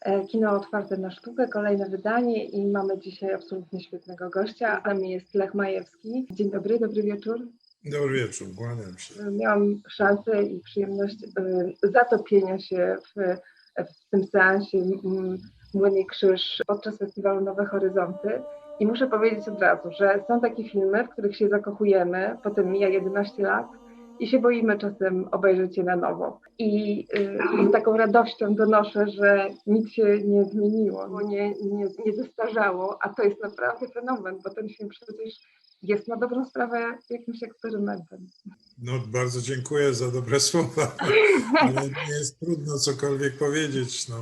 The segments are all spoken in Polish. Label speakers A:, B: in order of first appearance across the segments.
A: E, Kino otwarte na sztukę, kolejne wydanie i mamy dzisiaj absolutnie świetnego gościa. Z nami jest Lech Majewski. Dzień dobry, dobry wieczór.
B: Dobry wieczór, kłaniam się.
A: E, Miałam szansę i przyjemność e, zatopienia się w, w tym seansie mm, Młyni Krzyż podczas festiwalu Nowe Horyzonty. I muszę powiedzieć od razu, że są takie filmy, w których się zakochujemy, potem mija 11 lat i się boimy czasem obejrzeć je na nowo. I y, z taką radością donoszę, że nic się nie zmieniło, nie, nie, nie zestarzało, a to jest naprawdę fenomen, bo ten film przecież jest na dobrą sprawę jakimś eksperymentem.
B: No, bardzo dziękuję za dobre słowa, ale nie jest trudno cokolwiek powiedzieć. No.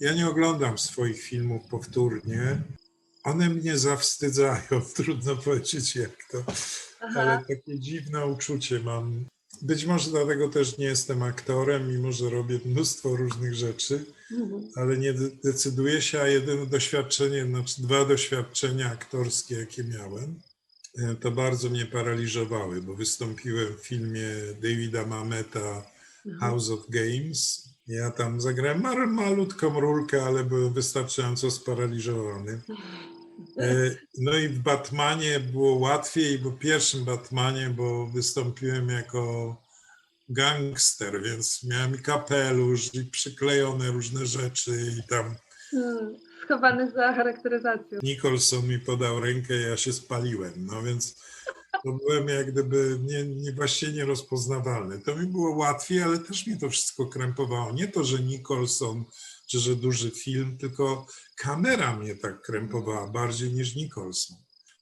B: Ja nie oglądam swoich filmów powtórnie. One mnie zawstydzają, trudno powiedzieć jak to, ale takie dziwne uczucie mam. Być może dlatego też nie jestem aktorem, mimo że robię mnóstwo różnych rzeczy,
A: Mhm.
B: ale nie de- decyduję się, a jedyne doświadczenie, znaczy dwa doświadczenia aktorskie, jakie miałem, e, to bardzo mnie paraliżowały, bo wystąpiłem w filmie Davida Mameta House of Games. Ja tam zagrałem malutką rulkę, ale byłem wystarczająco sparaliżowany. E, No i w Batmanie było łatwiej, bo w pierwszym Batmanie, bo wystąpiłem jako gangster, więc miałem i kapelusz, i przyklejone różne rzeczy i tam
A: Hmm, Schowany za charakteryzacją.
B: Nicholson mi podał rękę, ja się spaliłem, no więc to byłem jak gdyby nie, nie, właściwie nierozpoznawalny. To mi było łatwiej, ale też mnie to wszystko krępowało. Nie to, że Nicholson, czy że duży film, tylko kamera mnie tak krępowała bardziej niż Nicholson.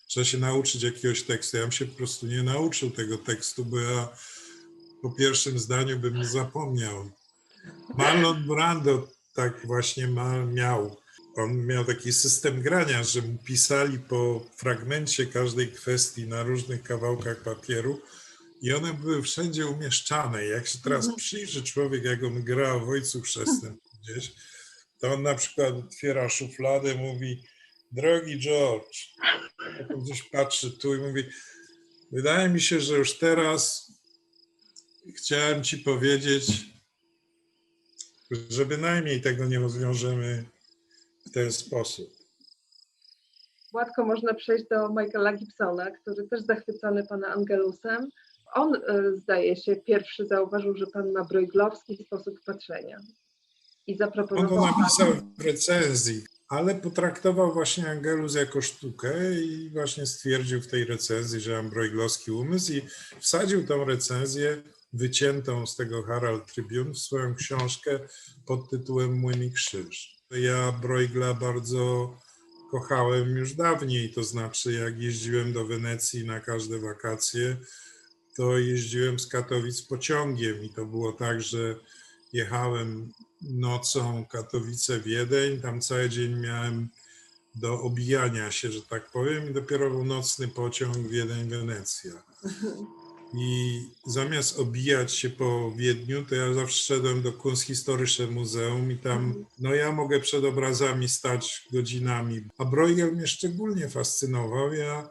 B: Trzeba się nauczyć jakiegoś tekstu. Ja bym się po prostu nie nauczył tego tekstu, bo ja po pierwszym zdaniu bym zapomniał. Marlon Brando tak właśnie ma, miał on miał taki system grania, że mu pisali po fragmencie każdej kwestii na różnych kawałkach papieru i one były wszędzie umieszczane. Jak się teraz przyjrzy człowiek, jak on gra w Ojcu Chrzestnym gdzieś, to on na przykład otwiera szufladę, mówi drogi George, gdzieś patrzy tu i mówi wydaje mi się, że już teraz chciałem ci powiedzieć, że bynajmniej tego nie rozwiążemy w ten sposób.
A: Łatwo można przejść do Michaela Gibsona, który też zachwycony pana Angelusem. On, y, zdaje się, pierwszy zauważył, że pan ma brojglowski sposób patrzenia. I
B: On
A: zaproponował.
B: to napisał w recenzji, ale potraktował właśnie Angelus jako sztukę i właśnie stwierdził w tej recenzji, że mam brojglowski umysł i wsadził tą recenzję wyciętą z tego Herald Tribune w swoją książkę pod tytułem Młyni Krzyż. Ja Broigla bardzo kochałem już dawniej, to znaczy jak jeździłem do Wenecji na każde wakacje, to jeździłem z Katowic pociągiem i to było tak, że jechałem nocą Katowice-Wiedeń, tam cały dzień miałem do obijania się, że tak powiem, i dopiero był nocny pociąg Wiedeń-Wenecja. I zamiast obijać się po Wiedniu, to ja zawsze szedłem do Kunsthistorische Muzeum i tam, no ja mogę przed obrazami stać godzinami. A Bruegel mnie szczególnie fascynował. Ja,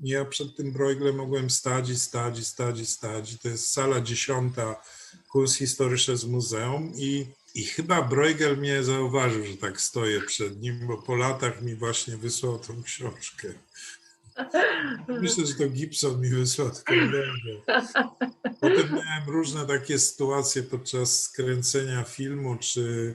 B: ja przed tym Brueglem mogłem stać i stać i stać i stać. I to jest sala dziesiąta Kunsthistorisches Muzeum i, i chyba Bruegel mnie zauważył, że tak stoję przed nim, bo po latach mi właśnie wysłał tą książkę. Myślę, że to Gibson mi wysłał. Potem miałem różne takie sytuacje podczas skręcenia filmu, czy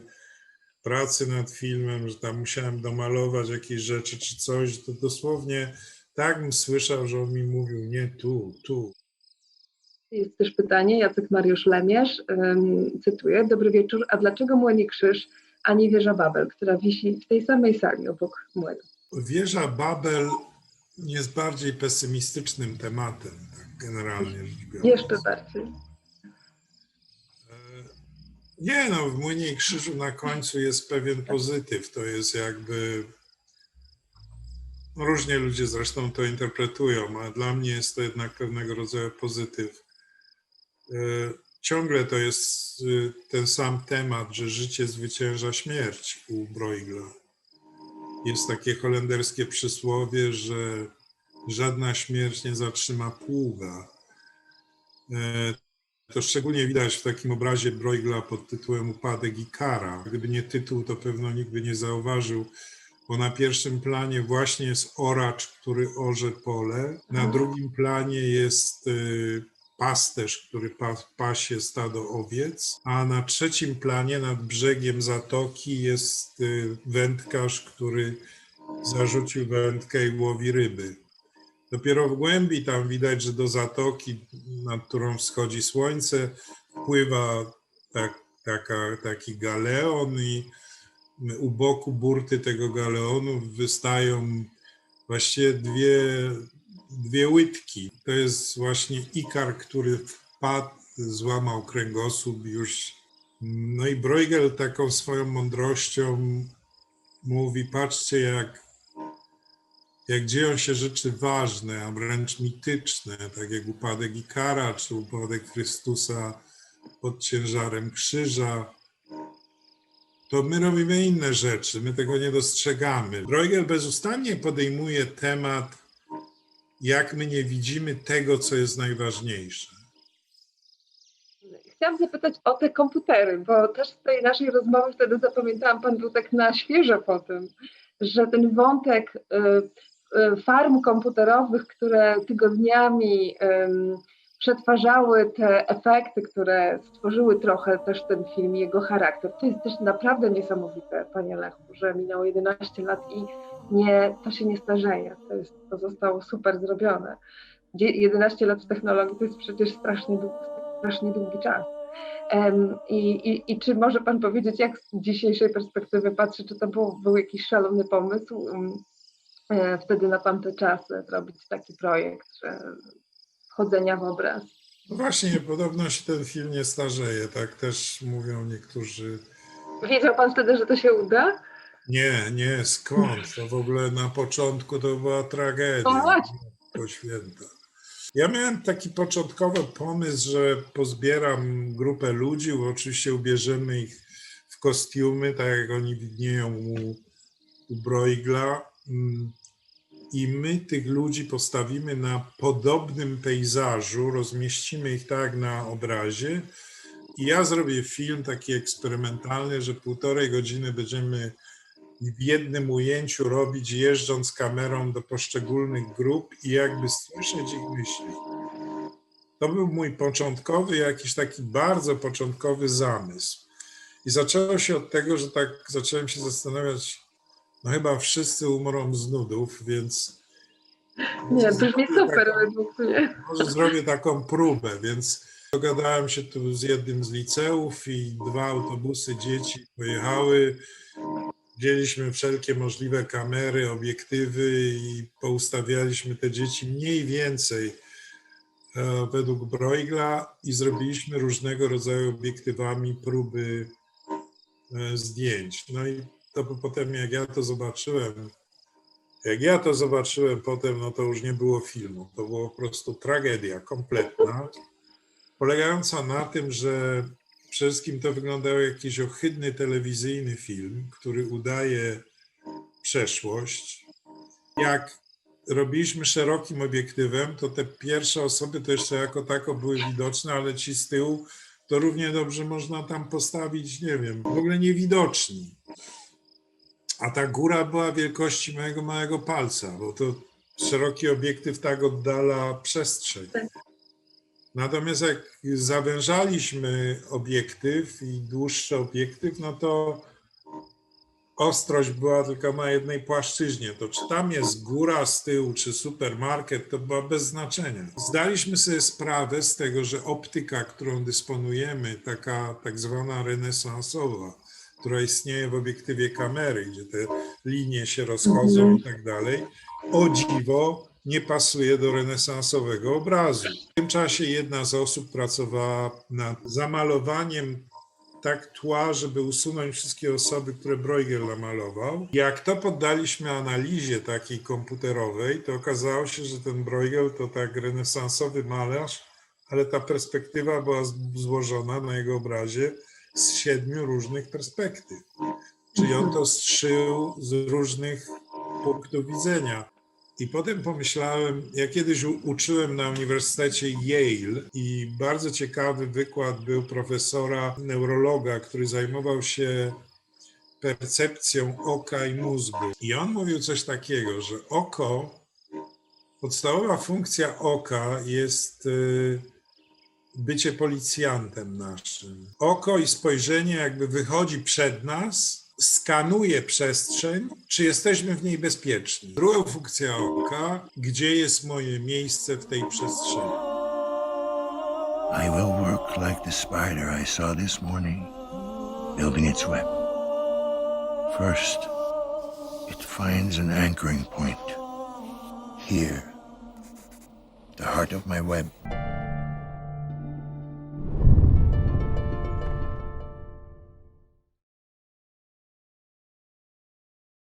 B: pracy nad filmem, że tam musiałem domalować jakieś rzeczy, czy coś, to dosłownie tak bym słyszał, że on mi mówił, nie tu, tu.
A: Jest też pytanie, Jacek Mariusz Lemierz, ym, cytuję, Dobry wieczór, a dlaczego Młyni Krzyż, a nie wieża Babel, która wisi w tej samej sali obok młynu?
B: Wieża Babel jest bardziej pesymistycznym tematem, tak generalnie rzecz biorąc.
A: Jeszcze bardziej.
B: Nie no, w Młynie i Krzyżu na końcu jest pewien pozytyw. To jest jakby. no, Różnie ludzie zresztą to interpretują, a dla mnie jest to jednak pewnego rodzaju pozytyw. E, Ciągle to jest e, ten sam temat, że życie zwycięża śmierć u Bruegla. Jest takie holenderskie przysłowie, że żadna śmierć nie zatrzyma pługa. E, To szczególnie widać w takim obrazie Bruegla pod tytułem Upadek Ikara. Gdyby nie tytuł, to pewno nikt by nie zauważył, bo na pierwszym planie właśnie jest oracz, który orze pole, na drugim planie jest y, pasterz, który pa, pasie stado owiec, a na trzecim planie nad brzegiem zatoki jest y, wędkarz, który zarzucił wędkę i łowi ryby. Dopiero w głębi tam widać, że do zatoki, nad którą wschodzi słońce, wpływa tak, taka, taki galeon i u boku burty tego galeonu wystają właściwie dwie, dwie łydki. To jest właśnie Ikar, który wpadł, złamał kręgosłup już. No i Bruegel taką swoją mądrością mówi, patrzcie jak jak dzieją się rzeczy ważne, a wręcz mityczne, tak jak upadek Ikara czy upadek Chrystusa pod ciężarem krzyża, to my robimy inne rzeczy, my tego nie dostrzegamy. Bruegel bezustannie podejmuje temat, jak my nie widzimy tego, co jest najważniejsze.
A: Chciałam zapytać o te komputery, bo też z tej naszej rozmowy wtedy zapamiętałam, Pan był tak na świeżo po tym, że ten wątek y, y, farm komputerowych, które tygodniami przetwarzały te efekty, które stworzyły trochę też ten film, jego charakter. To jest też naprawdę niesamowite, Panie Lechu, że minęło 11 lat i nie, to się nie starzeje. To, jest, to zostało super zrobione. Dzie- 11 lat w technologii to jest przecież strasznie długi, strasznie długi czas. Em, I, i, I czy może Pan powiedzieć, jak z dzisiejszej perspektywy patrzy, czy to był, był jakiś szalony pomysł em, e, wtedy na tamte czasy zrobić taki projekt, że wchodzenia w obraz?
B: No właśnie, podobno się ten film nie starzeje, tak też mówią niektórzy.
A: Wiedział Pan wtedy, że to się uda?
B: Nie, nie, skąd? To w ogóle na początku to była tragedia.
A: No właśnie.
B: To święta. Ja miałem taki początkowy pomysł, że pozbieram grupę ludzi, bo oczywiście ubierzemy ich w kostiumy, tak jak oni widnieją u, u Bruegla. I my tych ludzi postawimy na podobnym pejzażu, rozmieścimy ich tak na obrazie. I ja zrobię film taki eksperymentalny, że półtorej godziny będziemy w jednym ujęciu robić, jeżdżąc kamerą do poszczególnych grup i jakby słyszeć ich myśli. To był mój początkowy, jakiś taki bardzo początkowy zamysł. I zaczęło się od tego, że tak zacząłem się zastanawiać, no chyba wszyscy umrą z nudów, więc
A: Nie, to brzmi super według mnie.
B: może zrobię taką próbę, więc dogadałem się tu z jednym z liceów i dwa autobusy dzieci pojechały. Wzięliśmy wszelkie możliwe kamery, obiektywy i poustawialiśmy te dzieci mniej więcej e, według Bruegla i zrobiliśmy różnego rodzaju obiektywami próby e, zdjęć. No i to po- potem jak ja to zobaczyłem, jak ja to zobaczyłem potem, no to już nie było filmu. To była po prostu tragedia kompletna, polegająca na tym, że przede wszystkim to wyglądał jak jakiś ohydny telewizyjny film, który udaje przeszłość. Jak robiliśmy szerokim obiektywem, to te pierwsze osoby to jeszcze jako tako były widoczne, ale ci z tyłu to równie dobrze można tam postawić, nie wiem, w ogóle niewidoczni. A ta góra była wielkości mojego małego palca, bo to szeroki obiektyw tak oddala przestrzeń. Natomiast jak zawężaliśmy obiektyw i dłuższy obiektyw, no to ostrość była tylko na jednej płaszczyźnie. To czy tam jest góra z tyłu, czy supermarket, to była bez znaczenia. Zdaliśmy sobie sprawę z tego, że optyka, którą dysponujemy, taka tak zwana renesansowa, która istnieje w obiektywie kamery, gdzie te linie się rozchodzą i tak dalej, o dziwo nie pasuje do renesansowego obrazu. W tym czasie jedna z osób pracowała nad zamalowaniem tak tła, żeby usunąć wszystkie osoby, które Bruegel namalował. Jak to poddaliśmy analizie takiej komputerowej, to okazało się, że ten Bruegel to tak renesansowy malarz, ale ta perspektywa była złożona na jego obrazie z siedmiu różnych perspektyw. Czyli on to strzył z różnych punktów widzenia. I potem pomyślałem, ja kiedyś uczyłem na Uniwersytecie Yale i bardzo ciekawy wykład był profesora neurologa, który zajmował się percepcją oka i mózgu. I on mówił coś takiego, że oko, podstawowa funkcja oka jest y, bycie policjantem naszym. Oko i spojrzenie jakby wychodzi przed nas, skanuje przestrzeń, czy jesteśmy w niej bezpieczni. Druga funkcja oka, gdzie jest moje miejsce w tej przestrzeni.
C: I will work like the spider I saw this morning, building its web. First, it finds an anchoring point. Here, the heart of my web.